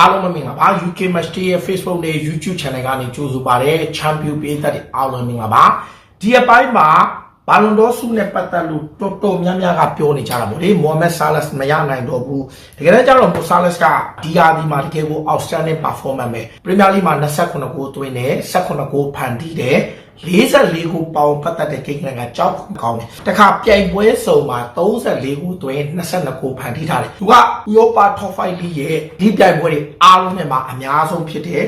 အားလုံးမင်္ဂလာပါ UK Match Day ရဲ့ Facebook နဲ့ YouTube Channel ကနေကြိုဆိုပါရစေ Champion ပြည်သက်တွေအားလုံးမင်္ဂလာပါဒီအပိုင်းမှာဘာလွန်ဒေါဆုနဲ့ပတ်သက်လို့တော်တော်များများကပြောနေကြတာပေါ့လေမိုဟမက်ဆာလက်စ်မရနိုင်တော့ဘူးတကယ်တမ်းကျတော့မိုဆာလက်စ်ကဒီယာဒီမှာတကယ်ကို outstanding performance ပဲပရီးမီယာလိမှာ29ဂိုးသွင်းတယ်18ဂိုးဖန်တီးတယ် 44ခုပေါင်ပတ်သက်တဲ့ကိန်းကကြောက်ကောင်းတယ်တခါပြိုင်ပွဲစုံမှာ34ခုတွင်22ခုဖန်တီးထားတယ်သူကဥရောပ top 5 league ရဲ့ဒီပြိုင်ပွဲတွေအားလုံးနဲ့မှာအများဆုံးဖြစ်တယ်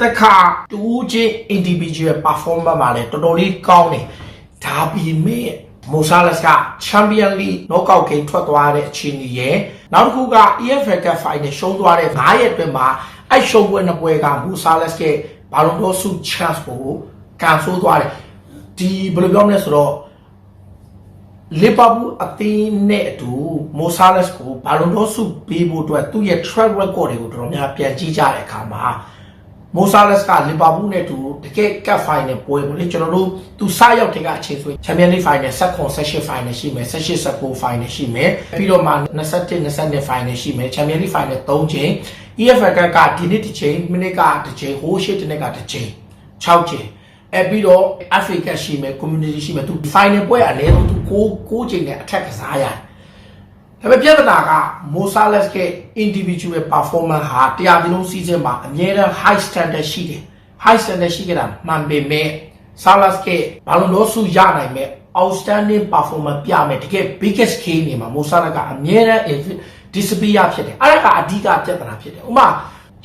တခါတူးချင်း individual performance မှာလည်းတော်တော်လေးကောင်းတယ်ဒါပေမဲ့မိုဆာလက်စ်ကချန်ပီယံလိနော့ကောက်ဂိမ်းထွက်သွားတဲ့အခြေအနေရယ်နောက်တစ်ခုက EFL Cup Final ရှုံးသွားတဲ့9ရက်အတွင်းမှာအဲ့ရှုံးပွဲနှစ်ပွဲကမိုဆာလက်စ်ရဲ့ဘာလုံးတော့ဆု chance ကို ကန်ဆိုးသွားတယ်ဒီဘယ်လိုပြောမလဲဆိုတော့လီဗာပူးအသင်းနဲ့အတူမိုဆာလက်စ်ကိုဘာလုံးတော့ဆုပေးဖို့အတွက်သူ့ရဲ့ track record တွေကိုတော်တော်များပြန်ကြည့်ကြတဲ့အခါမှာမိုဆာလက်စ်ကလီဗာပူးနဲ့တူတကယ်ကပ်ဖိုင်နယ်ပွဲပေါ့လေကျွန်တော်တို့သူစရောက်တဲ့ကအချိန်ဆိုချန်ပီယံလိဖိုင်နယ်ဆက်ခွန်ဆက်ရှစ်ဖိုင်နယ်ရှိမယ်ဆက်ရှစ်ဆက်ကိုဖိုင်နယ်ရှိမယ်ပြီးတော့မှ21 22ဖိုင်နယ်ရှိမယ်ချန်ပီယံလိဖိုင်နယ်3ချိန် EFL ကဒီနေ့တစ်ချိန်မိနစ်ကတစ်ချိန်ဟိုးရှစ်တစ်နေ့ကတစ်ချိန်6ချိန် အဲပြီးတော့ Africa ရှိမယ် community ရှိမယ်သူ final ပွဲအနည်းဆုံးသူ6 6ချိန်နဲ့အထက်ကစားရတယ်ဒါပေမဲ့ပြဿနာက Mosales ရဲ့ individual performance ဟာတရားဒီလုံး season မှာအမြဲတမ်း high standard ရှိတယ် high standard ရှိကြတာမှန်ပေမဲ့ Salas ကဘာလို့လို့ဆုရနိုင်မဲ့ outstanding performance ပြမယ်တကယ် biggest case နေမှာ Mosales ကအမြဲတမ်း disappear ဖြစ်တယ်အဲ့ဒါကအဓိကပြဿနာဖြစ်တယ်ဥပမာ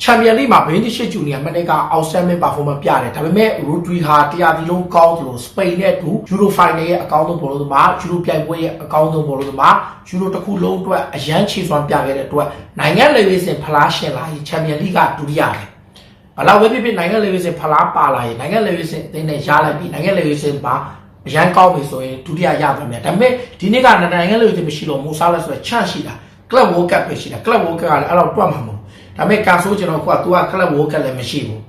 ချန်ပီယံလိမှာဘင်းတစ်ရှစ်ဂျူနီယာမနေ့က outstanding performance ပြတယ်ဒါပေမဲ့ Rodri ဟာတရားဒီလုံးကောင်းသလိုစပိန်နဲ့တူ Euro Final ရဲ့အကောင်းဆုံးဘောလုံးသမား Euro ပြိုင်ပွဲရဲ့အကောင်းဆုံးဘောလုံးသမား Euro တစ်ခုလုံးအတွက်အရန်ချီစွမ်းပြခဲ့တဲ့အတွက်နိုင်ငံလေဝေးစင်ဖလားရှင်လာရင်ချန်ပီယံလိကဒုတိယပဲဘလောက်ပဲဖြစ်ဖြစ်နိုင်ငံလေဝေးစင်ဖလားပါလာရင်နိုင်ငံလေဝေးစင်အသင်းနဲ့ရလိုက်ပြီနိုင်ငံလေဝေးစင်ပါအရန်ကောင်းပြီဆိုရင်ဒုတိယရပါမယ်ဒါပေမဲ့ဒီနေ့ကနိုင်ငံလေဝေးစင်မရှိတော့မိုးစားလဲဆိုတော့ချန့်ရှိတာ club world cup ပဲရှိတာ club world cup ကလည်းအဲ့တော့တွတ်မှာမဟုတ် ဒါပေမဲ့ကာဆိုးကျွန်တော်ကသူက club world cup လည်းမရှိဘူး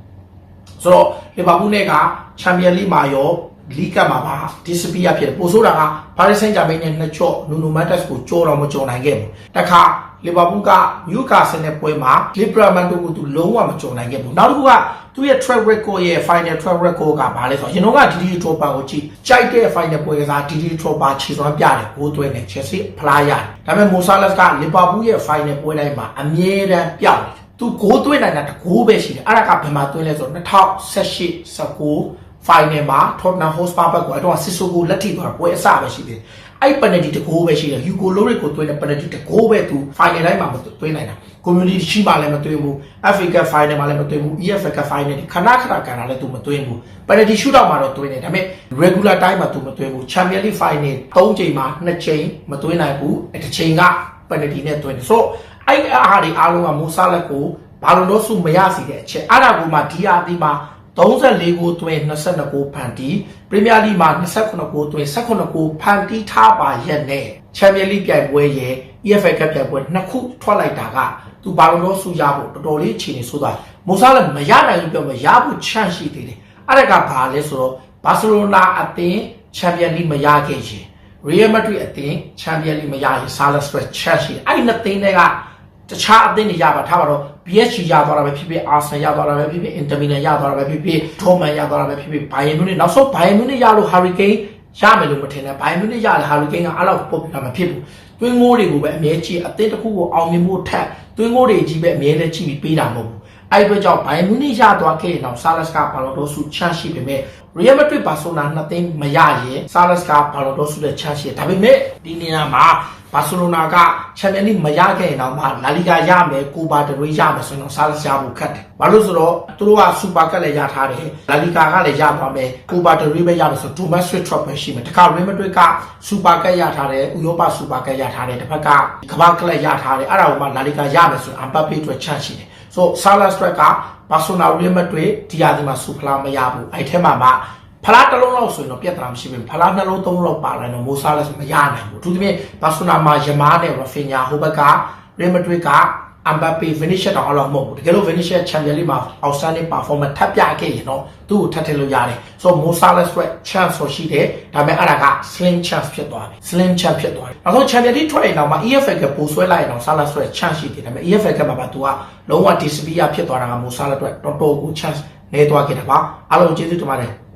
ဆိုတော့လီဗာပူးနဲ့ကချန်ပီယံလိမှာရောလီဂ်ကမှာပါဒီစပီယာဖြစ်တယ်ပိုဆိုးတာကပါရီဆန်ဂျာမိန်နဲ့နှစ်ချော့နူနိုမတ်တက်စ်ကိုကြောတော့မကြောနိုင်ခဲ့ဘူးတခါ လီဗာပူးကနျူကာဆယ်နဲ့ပွဲမှာလီဘရာမန်တို့ကိုသူလုံးဝမကြောနိုင်ခဲ့ဘူးနောက်တစ်ခုကသူ့ရဲ့ track record ရဲ့ final track record ကဘာလဲဆိုတော့ကျွန်တော်က DD Tropa ကိုကြည့်ကြိုက်တဲ့ final ပွဲကစား DD Tropa ခြေစွမ်းပြတယ်ဂိုးသွင်းတယ် Chelsea ဖလားရတယ်ဒါပေမဲ့ Mo Salah ကလီဗာပူးရဲ့ final ပွဲတိုင်းမှာအမြဲတမ်းပြောက်တယ်သူဂိုးသွင်းနိုင်တာတကိုးပဲရှိတယ်အဲ့ဒါကဘယ်မှာသွင်းလဲဆိုတော့2018 19 final မှာ Tottenham Hotspur ဘက်ကိုအဲ့တော့ Sissoko လက်ထိသွားပွဲအစပဲရှိတယ် အဲ့ penalty တကိုးပဲရှိတယ် Hugo Lloris ကိုသွင်းတဲ့ penalty တကိုးပဲသူ final တိုင်းမှာမသွင်းနိုင်တာ community ရှိမှလည်းမသွင်းဘူး Africa final မှာလည်းမသွင်းဘူး EFL Cup final ခဏခဏကန်တာလည်းသူမသွင်းဘူး penalty shootout မှာတော့သွင်းတယ်ဒါပေမဲ့ regular time မှာသူမသွင်းဘူး Champions League final 3ချိန်မှာ2ချိန်မသွင်းနိုင်ဘူးတစ်ချိန်က penalty နဲ့သွင်းတယ်ဆိုတော့အဲ့အားတွေအားလုံးကမိုဆာလက်ကိုဘာလို့လို့စုမရစီတဲ့အချက်အဲ့ဒါကိုမှ DRT မှာ 34ကိုသွင်း22ကိုဖန်တီပရီးမီယာလိမှာ29ကိုသွင်း18ကိုဖန်တီထားပါရက်နဲ့ချန်ပီယံလိပြိုင်ပွဲရဲ့ EFL ကပြိုင်ပွဲနှစ်ခုထွက်လိုက်တာကသူဘာလို့လို့စုရဖို့တော်တော်လေးအခြေအနေဆိုးသွားမိုဆာလက်မရနိုင်ဘူးပြောမရဖို့ချန့်ရှိသေးတယ်အဲ့ဒါကဘာလဲဆိုတော့ဘာစီလိုနာအသင်းချန်ပီယံလိမရခဲ့ရင် Real Madrid အသင်းချန်ပီယံလိမရရင် Salah Stress ချက်ရှိအဲ့ဒီနှစ်သင်းတွေကတခြားအသင်းတွေရပါထားပါတော့ PSG ရသွားတာပဲဖြစ်ဖြစ် Arsenal ရသွားတာပဲဖြစ်ဖြစ် Inter Milan ရသွားတာပဲဖြစ်ဖြစ် Dortmund ရသွားတာပဲဖြစ်ဖြစ် Bayern Munich နောက်ဆုံး Bayern Munich ရလို့ Hurricane ရမယ်လို့မထင်နဲ့ Bayern Munich ရတယ် Hurricane ကအဲ့လောက်ပုတ်ပြတာမဖြစ်ဘူးတွင်းငိုးတွေကိုပဲအမြဲကြည့်အသင်းတစ်ခုကိုအောင်မြင်ဖို့ထက်တွင်းငိုးတွေကြီးပဲအမြဲတမ်းကြည့်ပြီးပေးတာမဟုတ်ဘူးအဲ့အတွက်ကြောင့် Bayern Munich ရသွားခဲ့ရင်တော့ Salah ကဘာလို့တော့ဆုချမ်းရှိပေမဲ့ Real Madrid Barcelona နှစ်သိန်းမရရင် Salah ကဘာလို့တော့ဆုတဲ့ချမ်းရှိဒါပေမဲ့ဒီနေရာမှာ ဘာစီလိုနာကချန်ပီယံလိမရခဲ့ရင်တော့မှလာလီဂါရမယ်ကိုပါဒရွေးရမယ်ဆိုတော့ဆာလက်ရဖို့ခက်တယ်။ဘာလို့ဆိုတော့သူတို့ကစူပါကပ်လည်းရထားတယ်။လာလီဂါကလည်းရပါမယ်။ကိုပါဒရွေးပဲရမယ်ဆိုတော့ဒိုမတ်ဆွစ်ထရော့ပဲရှိမယ်။တခါရီမက်ဒရစ်ကစူပါကပ်ရထားတယ်။ဥရောပစူပါကပ်ရထားတယ်။တစ်ဖက်ကကမ္ဘာကလပ်ရထားတယ်။အဲ့ဒါကိုမှလာလီဂါရမယ်ဆိုတော့အမ်ဘပ်ပေအတွက်ချန့်ရှိတယ်။ဆိုဆာလက်စထရက်ကဘာဆိုနာရီမက်ဒရစ်ဒီယာဒီမှာစူဖလာမရဘူး။အဲ့ထဲမှာမှ ဖလားတစ်လုံးလောက်ဆိုရင်တော့ပြဿနာမရှိဘူးဖလားနှလုံးသုံးလုံးပါလာရင်တော့မိုးစားလဲဆိုမရနိုင်ဘူးသူတပြည့်ဘာဆိုနာမှာယမားနဲ့ရဖင်ညာဟိုဘက်ကရီမက်ဒရစ်ကအမ်ဘပေ Vinicius တော့အဲ့လိုမဟုတ်ဘူးတကယ်လို့ Vinicius Champions League မှာ outstanding performance ထပ်ပြခဲ့ရင်တော့သူ့ကိုထပ်ထည့်လို့ရတယ်ဆိုတော့ Mo Salah ရဲ့ chance ဆိုရှိတယ်ဒါပေမဲ့အဲ့ဒါက slim chance ဖြစ်သွားပြီ slim chance ဖြစ်သွားပြီနောက်ဆုံး Champions League ထွက်ရင်တော့မှ EFL ကပိုဆွဲလိုက်ရင်တော့ Salah ရဲ့ chance ရှိတယ်ဒါပေမဲ့ EFL ကမှာပါသူကလုံးဝ disappear ဖြစ်သွားတာက Mo Salah အတွက်တော်တော်ကို chance နေသွားခဲ့တာပါအားလုံးကျေးဇူးတင်ပါတယ်